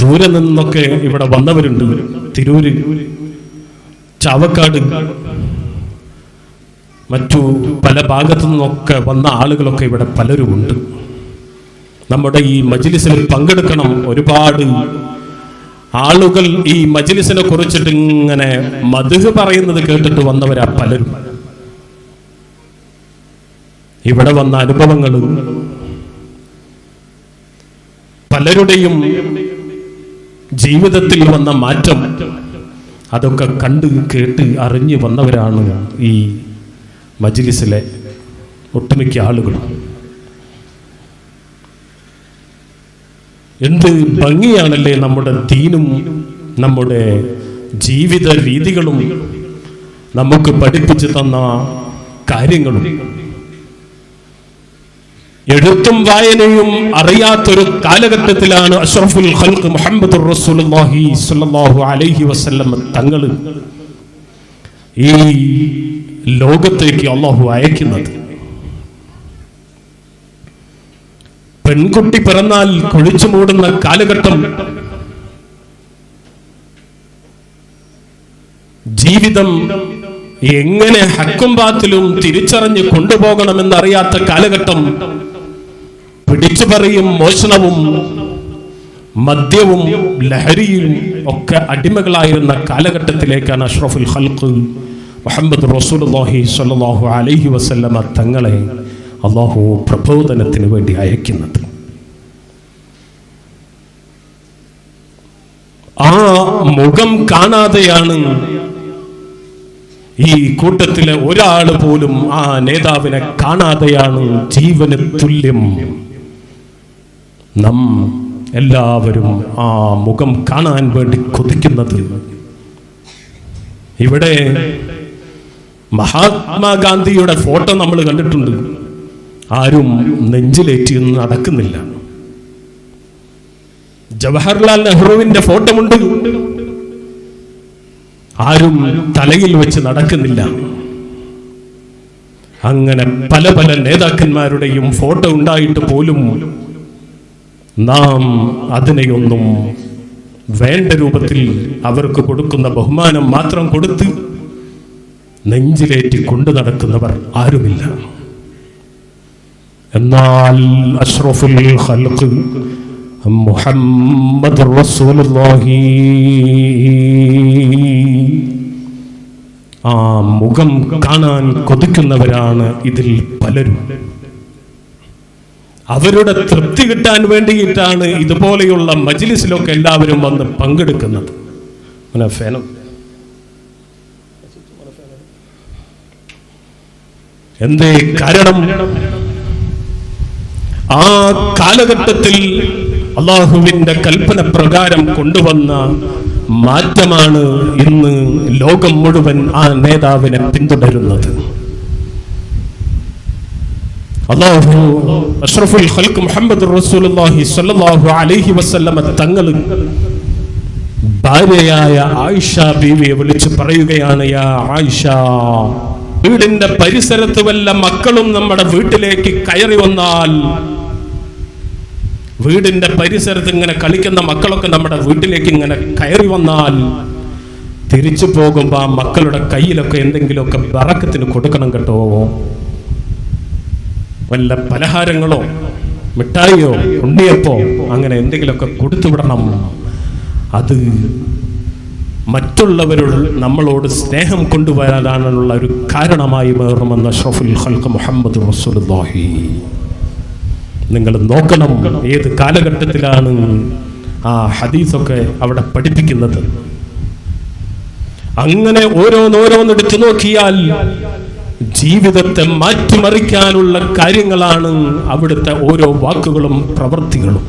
ദൂരെ നിന്നൊക്കെ ഇവിടെ വന്നവരുണ്ട്. തിരൂര് ചാവക്കാട് മറ്റു പല ഭാഗത്തു നിന്നൊക്കെ വന്ന ആളുകളൊക്കെ ഇവിടെ പലരുമുണ്ട്. നമ്മുടെ ഈ മജിലിസിൽ പങ്കെടുക്കണം ഒരുപാട് ആളുകൾ ഈ മജിലിസിനെ കുറിച്ചിട്ട് ഇങ്ങനെ മധുഹ് പറയുന്നത് കേട്ടിട്ട് വന്നവരാ പലരും. ഇവിടെ വന്ന അനുഭവങ്ങൾ പലരുടെയും ജീവിതത്തിൽ വന്ന മാറ്റം അതൊക്കെ കണ്ട് കേട്ട് അറിഞ്ഞു വന്നവരാണ് ഈ മജ്ലിസിലെ ഒട്ടുമിക്ക ആളുകൾ. എന്ത് ഭംഗിയാണല്ലേ നമ്മുടെ ദീനും നമ്മുടെ ജീവിത രീതികളും നമുക്ക് പഠിപ്പിച്ചു തന്ന കാര്യങ്ങളും. എഴുത്തും വായനയും അറിയാത്തൊരു കാലഘട്ടത്തിലാണ് അഷ്റഫുൽ ഖൽഖ് മുഹമ്മദ് റസൂലുള്ളാഹി സ്വല്ലല്ലാഹു അലൈഹി വസല്ലം തങ്ങൾ ഈ ലോകത്തേക്ക് അള്ളാഹു അയക്കുന്നത്. പെൺകുട്ടി പിറന്നാൽ കുഴിച്ചു മൂടുന്ന കാലഘട്ടം ജീവിതം എങ്ങനെ ഹക്കും ബാത്തിലും തിരിച്ചറിഞ്ഞ് കൊണ്ടുപോകണമെന്നറിയാത്ത കാലഘട്ടം പിടിച്ചു പറയും മോഷണവും മദ്യവും ലഹരിയും ഒക്കെ അടിമകളായിരുന്ന കാലഘട്ടത്തിലേക്കാണ് അഷ്റഫുൽ ഹൽക്ക് മുഹമ്മദ് റസൂലുള്ളാഹി സ്വല്ലല്ലാഹു അലൈഹി വസല്ലമ തങ്ങളെ അള്ളാഹു പ്രബോധനത്തിന് വേണ്ടി അയക്കുന്നത്. ആ മുഖം കാണാതെയാണ് ഈ കൂട്ടത്തിലെ ഒരാൾ പോലും ആ നേതാവിനെ കാണാതെയാണ് ജീവന് തുല്യം നാം എല്ലാവരും ആ മുഖം കാണാൻ വേണ്ടി കൊതിക്കുന്നത് ഇവിടെ മഹാത്മാഗാന്ധിയുടെ ഫോട്ടോ നമ്മൾ കണ്ടിട്ടുണ്ട്. ആരും നെഞ്ചിലേറ്റി നടക്കുന്നില്ല. ജവഹർലാൽ നെഹ്റുവിന്റെ ഫോട്ടോ ഉണ്ട് ആരും തലയിൽ വെച്ച് നടക്കുന്നില്ല. അങ്ങനെ പല പല നേതാക്കന്മാരുടെയും ഫോട്ടോ ഉണ്ടായിട്ട് പോലും നാം അതിനെയൊന്നും വേണ്ട രൂപത്തിൽ അവർക്ക് കൊടുക്കുന്ന ബഹുമാനം മാത്രം കൊടുത്ത് നെഞ്ചിലേറ്റി കൊണ്ടു നടക്കുന്നവർ ആരുമില്ല. എന്നാൽ അഷ്റഫുൽ ഖൽഖ് മുഹമ്മദ് റസൂലുള്ളാഹി ആ മുഖം കാണാൻ കൊതിക്കുന്നവരാണ് ഇതിൽ പലരും. അവരുടെ തൃപ്തി കിട്ടാൻ വേണ്ടിയിട്ടാണ് ഇതുപോലെയുള്ള മജിലിസിലൊക്കെ എല്ലാവരും വന്ന് പങ്കെടുക്കുന്നത്. ഫേനം എന്തേ കാരണം? ആ കാലഘട്ടത്തിൽ അള്ളാഹുവിന്റെ കൽപ്പന പ്രകാരം കൊണ്ടുവന്ന മാറ്റമാണ് ഇന്ന് ലോകം മുഴുവൻ ആ നേതാവിനെ പിന്തുടരുന്നത്. അള്ളാഹു അഷ്റഫുൽ ഖൽക്ക് മുഹമ്മദ് റസൂലുള്ളാഹി സ്വല്ലല്ലാഹു അലൈഹി വസല്ലമ തങ്ങൾ ഭാര്യയായ ആയിഷ ബീവിയെ വിളിച്ച് പറയുകയാണ് യാ ആയിഷ വീടിന്റെ പരിസരത്ത് വല്ല മക്കളും നമ്മുടെ വീട്ടിലേക്ക് കയറി വന്നാൽ വീടിന്റെ പരിസരത്ത് ഇങ്ങനെ കളിക്കുന്ന മക്കളൊക്കെ നമ്മുടെ വീട്ടിലേക്ക് ഇങ്ങനെ കയറി വന്നാൽ തിരിച്ചു പോകുമ്പോ ആ മക്കളുടെ കയ്യിലൊക്കെ എന്തെങ്കിലുമൊക്കെ വിറക്കത്തിന് കൊടുക്കണം കേട്ടോ. വല്ല പലഹാരങ്ങളോ മിഠായിയോ ഉണ്ണിയപ്പോ അങ്ങനെ എന്തെങ്കിലുമൊക്കെ കൊടുത്തു വിടണം അത് മറ്റുള്ളവരോട് നമ്മളോട് സ്നേഹം കൊണ്ടുവരാനുള്ള ഒരു കാരണമായി മാറുമെന്ന് ഷഫുൽ ഹൽക്ക് മുഹമ്മദ് റസുൽഹി നിങ്ങൾ നോക്കണം ഏത് കാലഘട്ടത്തിലാണ് ആ ഹദീസൊക്കെ അവിടെ പഠിപ്പിക്കുന്നത്. അങ്ങനെ ഓരോന്നോരോന്നെടുത്തു നോക്കിയാൽ ജീവിതത്തെ മാറ്റിമറിക്കാനുള്ള കാര്യങ്ങളാണ് അവിടുത്തെ ഓരോ വാക്കുകളും പ്രവൃത്തികളും